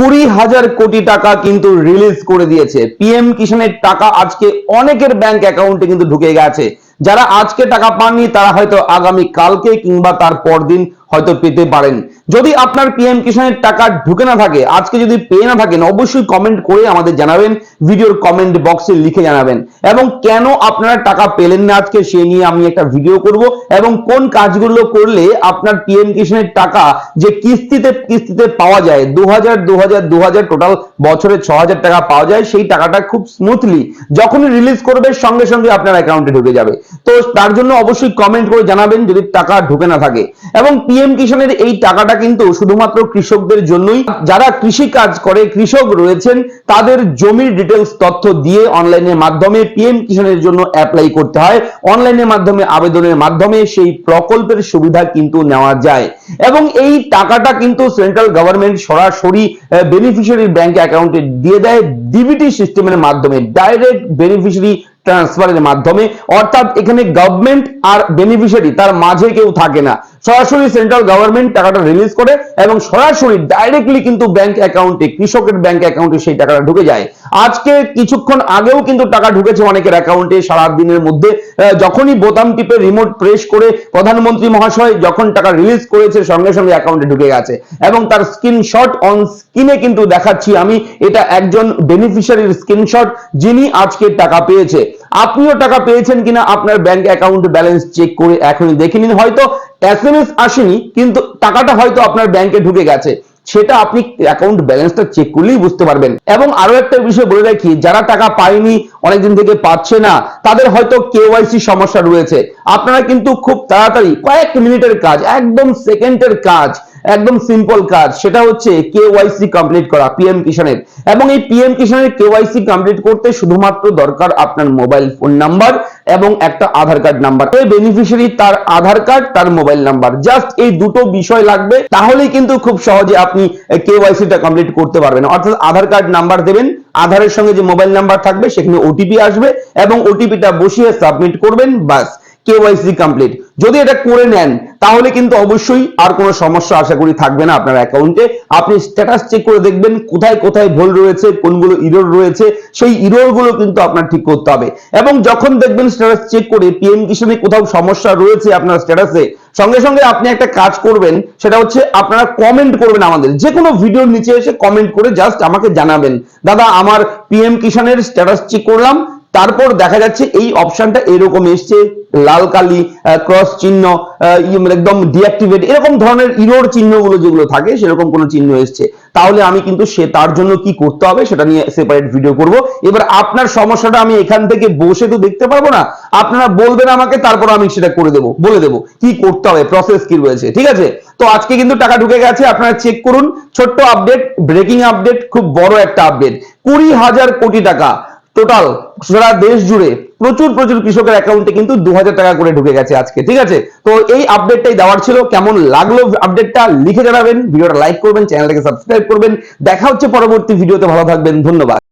কুড়ি হাজার কোটি টাকা কিন্তু রিলিজ করে দিয়েছে। পিএম কিষানের টাকা আজকে অনেকের ব্যাংক অ্যাকাউন্টে কিন্তু ঢুকে গেছে। যারা আজকে টাকা পাননি, তারা হয়তো আগামী কালকে কিংবা তার পরদিন হয়তো পেতে পারেন। যদি আপনার পিএম কিষানের টাকা ঢুকে না থাকে, আজকে যদি পেয়ে না থাকেন, অবশ্যই কমেন্ট করে আমাদের জানাবেন, ভিডিওর কমেন্ট বক্সে লিখে জানাবেন। এবং কেন আপনারা টাকা পেলেন না আজকে, সে নিয়ে আমি একটা ভিডিও করব। এবং কোন কাজগুলো করলে আপনার পিএম কিষানের টাকা যে কিস্তিতে কিস্তিতে পাওয়া যায় দু হাজার দু হাজার টোটাল বছরে ছ হাজার টাকা পাওয়া যায়, সেই টাকাটা খুব স্মুথলি যখনই রিলিজ করবে, সঙ্গে সঙ্গে আপনার অ্যাকাউন্টে ঢুকে যাবে। তো তার জন্য অবশ্যই কমেন্ট করে জানাবেন, যদি টাকা ঢুকে না থাকে। এবং পিএম কিষানের এই টাকাটা কিন্তু শুধুমাত্র কৃষকদের জন্যই, যারা কৃষি কাজ করে, কৃষক রয়েছেন, তাদের জমির ডিটেলস তথ্য দিয়ে অনলাইনের মাধ্যমে পিএম কিষানের জন্য অ্যাপ্লাই করতে হয়। অনলাইনের মাধ্যমে, আবেদনের মাধ্যমে সেই প্রকল্পের সুবিধা কিন্তু নেওয়া যায়। এবং এই টাকাটা কিন্তু সেন্ট্রাল গভর্নমেন্ট সরাসরি বেনিফিশিয়ারি ব্যাংক অ্যাকাউন্টে দিয়ে দেয়। ডিবিটি সিস্টেমের মাধ্যমে ডাইরেক্ট বেনিফিশিয়ারি ট্রান্সফারের মাধ্যমে, অর্থাৎ এখানে গভর্নমেন্ট আর বেনিফিশিয়ারি তার মাঝে কেউ থাকে না। সরাসরি সেন্ট্রাল গভর্নমেন্ট টাকাটা রিলিজ করে এবং সরাসরি ডাইরেক্টলি কিন্তু ব্যাংক অ্যাকাউন্টে কৃষকের ব্যাংক অ্যাকাউন্টে সেই টাকাটা ঢুকে যায়। আজকে কিছুক্ষণ আগেও কিন্তু টাকা ঢুকেছে অনেকের অ্যাকাউন্টে সারা দিনের মধ্যে। যখনই বোতাম টিপে রিমোট প্রেস করে প্রধানমন্ত্রী মহাশয় যখন টাকা রিলিজ করেছে, সঙ্গে সঙ্গে অ্যাকাউন্টে ঢুকে গেছে। এবং তার স্ক্রিনশট অন স্ক্রিনে কিন্তু দেখাচ্ছি আমি, এটা একজন বেনিফিশিয়ারির স্ক্রিনশট যিনি আজকে টাকা পেয়েছে। আপনিও টাকা পেয়েছেন কিনা আপনার ব্যাংক অ্যাকাউন্ট ব্যালেন্স চেক করে এখনই দেখে নিন। হয়তো এস এম এস আসেনি, কিন্তু টাকাটা হয়তো আপনার ব্যাংকে ঢুকে গেছে। সেটা আপনি অ্যাকাউন্ট ব্যালেন্সটা চেক করলেই বুঝতে পারবেন। এবং আরও একটা বিষয় বলে রাখি, যারা টাকা পায়নি, অনেকদিন থেকে পাচ্ছে না, তাদের হয়তো কেওয়াইসি সমস্যা রয়েছে। আপনারা কিন্তু খুব তাড়াতাড়ি কয়েক মিনিটের কাজ, একদম সেকেন্ডের কাজ একদম সিম্পল কাজ। সেটা হচ্ছে কেওয়াইসি কমপ্লিট করা পিএম কিষানের এবং এই পিএম কিষানের কেওয়াইসি কমপ্লিট করতে শুধুমাত্র দরকার আপনার মোবাইল ফোন নাম্বার এবং একটা আধার কার্ড নাম্বার এই বেনিফিশিয়ারি তার আধার কার্ড তার মোবাইল নাম্বার জাস্ট এই দুটো বিষয় লাগবে, তাহলেই কিন্তু খুব সহজে আপনি কেওয়াইসিটা কমপ্লিট করতে পারবেন। অর্থাৎ আধার কার্ড নাম্বার দেবেন, আধারের সঙ্গে যে মোবাইল নাম্বার থাকবে, সেখানে ওটিপি আসবে এবং ওটিপিটা বসিয়ে সাবমিট করবেন বাস কেওয়াইসি কমপ্লিট যদি এটা করে নেন, তাহলে কিন্তু অবশ্যই আর কোনো সমস্যা আশা করি থাকবে না আপনার অ্যাকাউন্টে আপনি স্ট্যাটাস চেক করে দেখবেন কোথায় কোথায় ভুল রয়েছে, কোনগুলো ইরোর রয়েছে, সেই ইরোরগুলো কিন্তু আপনার ঠিক করতে হবে। এবং যখন দেখবেন স্ট্যাটাস চেক করে পিএম কিষানে কোথাও সমস্যা রয়েছে আপনার স্ট্যাটাসে সঙ্গে সঙ্গে আপনি একটা কাজ করবেন, সেটা হচ্ছে আপনারা কমেন্ট করবেন আমাদের। যে কোনো ভিডিওর নিচে এসে কমেন্ট করে জাস্ট আমাকে জানাবেন। দাদা, আমার পিএম কিষানের স্ট্যাটাস চেক করলাম তারপর দেখা যাচ্ছে এই অপশনটা এরকম এসছে, লাল কালি ক্রস চিহ্ন মানে একদম ডিঅ্যাক্টিভেট এরকম ধরনের ইরোর চিহ্নগুলো যেগুলো থাকে, সেরকম কোনো চিহ্ন এসছে। তাহলে আমি কিন্তু সে, তার জন্য কি করতে হবে সেটা নিয়ে সেপারেট ভিডিও করব। এবার আপনার সমস্যাটা আমি এখান থেকে বসে তো দেখতে পারব না, আপনারা বলবেন আমাকে, তারপর আমি সেটা করে দেবো, বলে দেবো, কি করতে হবে প্রসেস কি রয়েছে, ঠিক আছে? তো আজকে কিন্তু টাকা ঢুকে গেছে, আপনারা চেক করুন, ছোট্ট আপডেট ব্রেকিং আপডেট খুব বড় একটা আপডেট কুড়ি হাজার কোটি টাকা টোটাল সারা দেশ জুড়ে প্রচুর প্রচুর কৃষকের অ্যাকাউন্টে কিন্তু দু হাজার টাকা করে ঢুকে গেছে আজকে, ঠিক আছে? তো এই আপডেটটাই দেওয়ার ছিল। কেমন লাগল আপডেটটা লিখে জানাবেন। ভিডিওটা লাইক করবেন চ্যানেলটাকে সাবস্ক্রাইব করবেন। দেখা হচ্ছে পরবর্তী ভিডিওতে। ভালো থাকবেন। ধন্যবাদ।